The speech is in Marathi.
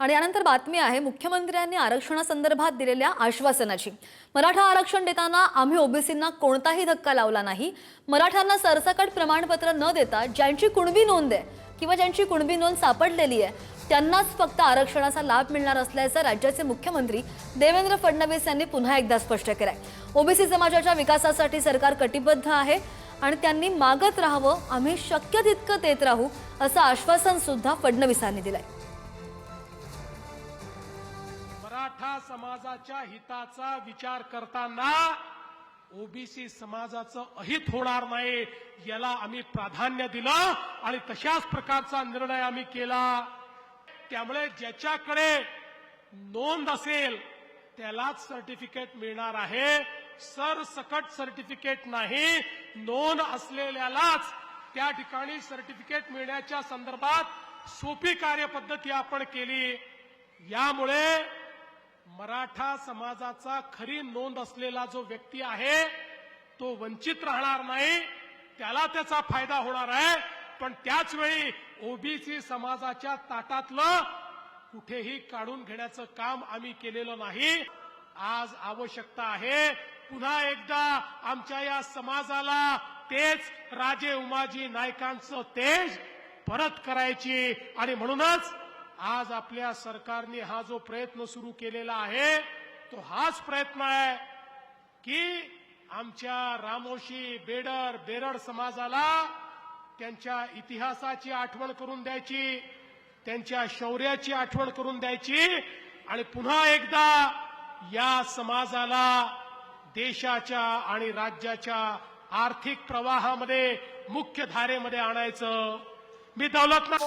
आणि यानंतर बातमी आहे मुख्यमंत्र्यांनी आरक्षणासंदर्भात दिलेल्या आश्वासनाची. मराठा आरक्षण देताना आम्ही ओबीसींना कोणताही धक्का लावला नाही. मराठ्यांना सरसकट प्रमाणपत्र न देता ज्यांची कुणबी नोंद आहे किंवा ज्यांची कुणबी नोंद सापडलेली आहे त्यांनाच फक्त आरक्षणाचा लाभ मिळणार असल्याचं राज्याचे मुख्यमंत्री देवेंद्र फडणवीस यांनी पुन्हा एकदा स्पष्ट केलंय. ओबीसी समाजाच्या विकासासाठी सरकार कटिबद्ध आहे आणि त्यांनी मागत राहावं आम्ही शक्य तितकं देत राहू असं आश्वासन सुद्धा फडणवीसांनी दिलंय. मराठा समाजाच्या हिताचा विचार करताना ओबीसी समाजाचं अहित होणार नाही याला आम्ही प्राधान्य दिलं आणि तशाच प्रकारचा निर्णय आम्ही केला. त्यामुळे ज्याच्याकडे नोंद असेल त्यालाच सर्टिफिकेट मिळणार आहे. सरसकट सर्टिफिकेट नाही नोंद असलेल्यालाच त्या ठिकाणी सर्टिफिकेट मिळण्याच्या संदर्भात सोपी कार्यपद्धती आपण केली. यामुळे मराठा समाजाचा खरी नोंद असलेला जो व्यक्ती आहे तो वंचित राहणार नाही त्याला त्याचा फायदा होणार आहे. पण त्याच वेळी ओबीसी समाजाच्या ताटातलं कुठेही काढून घेण्याचं काम आम्ही केलेलं नाही. आज आवश्यकता आहे पुन्हा एकदा आमच्या या समाजाला तेच राजे उमाजी नायकांचं तेज परत करायची आणि म्हणूनच आज आपल्या सरकारने हा जो प्रयत्न सुरू केलेला आहे तो हाच प्रयत्न आहे की आमच्या रामोशी बेडर बेरड समाजाला त्यांच्या इतिहासाची आठवण करून द्यायची त्यांच्या शौर्याची आठवण करून द्यायची आणि पुन्हा एकदा या समाजाला देशाच्या आणि राज्याच्या आर्थिक प्रवाहामध्ये मुख्य धारेमध्ये आणायचं. bir davlatla...